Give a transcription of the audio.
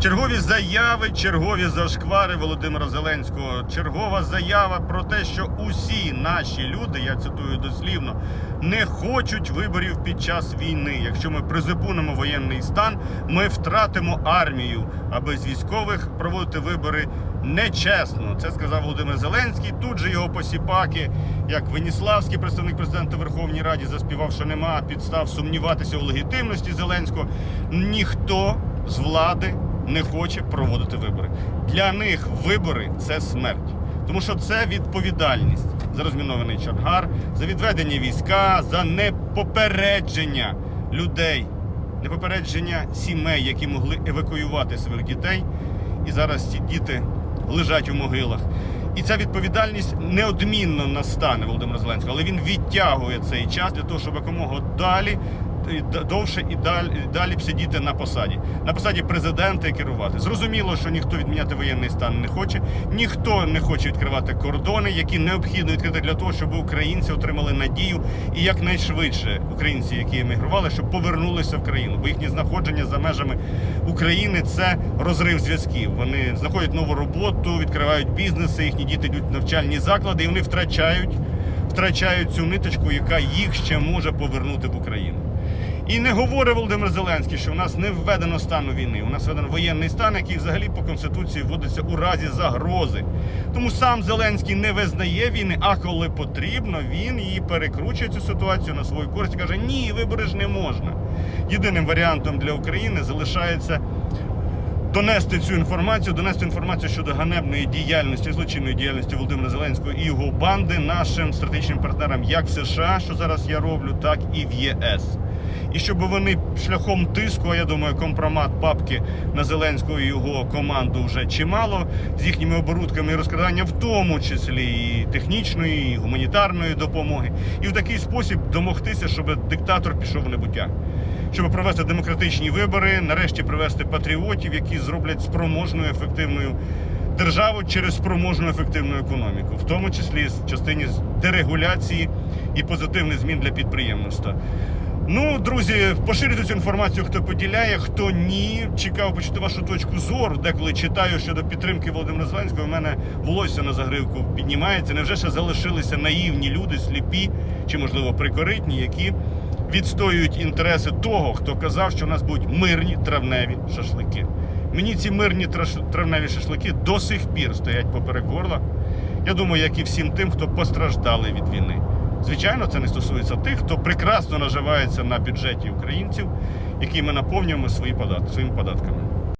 Чергові заяви, чергові зашквари Володимира Зеленського. Чергова заява про те, що усі наші люди, я цитую дослівно, не хочуть виборів під час війни. Якщо ми призупинимо воєнний стан, ми втратимо армію. А без військових проводити вибори нечесно. Це сказав Володимир Зеленський. Тут же його посіпаки, як Веніславський представник президента Верховній Раді, заспівав, що нема підстав сумніватися у легітимності Зеленського. Ніхто з влади не хоче проводити вибори. Для них вибори це смерть. Тому що це відповідальність за розмінований Чаргар, за відведення війська, за непопередження людей, непопередження сімей, які могли евакуювати своїх дітей. І зараз ці діти лежать у могилах. І ця відповідальність неодмінно настане Володимира Зеленського, але він відтягує цей час для того, щоб якомога далі довше і далі, і далі б сидіти на посаді, на посаді президента і керувати. Зрозуміло, що ніхто відміняти воєнний стан не хоче, ніхто не хоче відкривати кордони, які необхідно відкрити для того, щоб українці отримали надію і якнайшвидше українці, які емігрували, щоб повернулися в країну. Бо їхнє знаходження за межами України це розрив зв'язків. Вони знаходять нову роботу, відкривають бізнеси, їхні діти йдуть в навчальні заклади, і вони втрачають, втрачають цю ниточку, яка їх ще може повернути в Україну. І не говорить Володимир Зеленський, що у нас не введено стану війни. У нас введено воєнний стан, який взагалі по конституції вводиться у разі загрози. Тому сам Зеленський не визнає війни, а коли потрібно, він її перекручує цю ситуацію на свою користь і каже: ні, вибори ж не можна. Єдиним варіантом для України залишається донести цю інформацію, донести інформацію щодо ганебної діяльності, злочинної діяльності Володимира Зеленського і його банди нашим стратегічним партнерам, як в США, що зараз я роблю, так і в ЄС. І щоб вони шляхом тиску, я думаю, компромат папки на Зеленського і його команду вже чимало з їхніми оборудками і розкрадання, в тому числі і технічної, і гуманітарної допомоги, і в такий спосіб домогтися, щоб диктатор пішов в небуття щоб провести демократичні вибори, нарешті привести патріотів, які зроблять спроможною ефективною державу через спроможну ефективну економіку, в тому числі в частині дерегуляції і позитивних змін для підприємництва. Ну, друзі, поширюйте цю інформацію, хто поділяє, хто ні. Цікаво почути вашу точку зору. Деколи читаю щодо підтримки Володимира Зеленського. У мене волосся на загривку піднімається. Невже ще залишилися наївні люди, сліпі чи, можливо, прикоритні, які відстоюють інтереси того, хто казав, що у нас будуть мирні травневі шашлики. Мені ці мирні травневі шашлики до сих пір стоять поперек горла. Я думаю, як і всім тим, хто постраждали від війни. Звичайно, це не стосується тих, хто прекрасно наживається на бюджеті українців, які ми наповнюємо свої податки, своїми податками.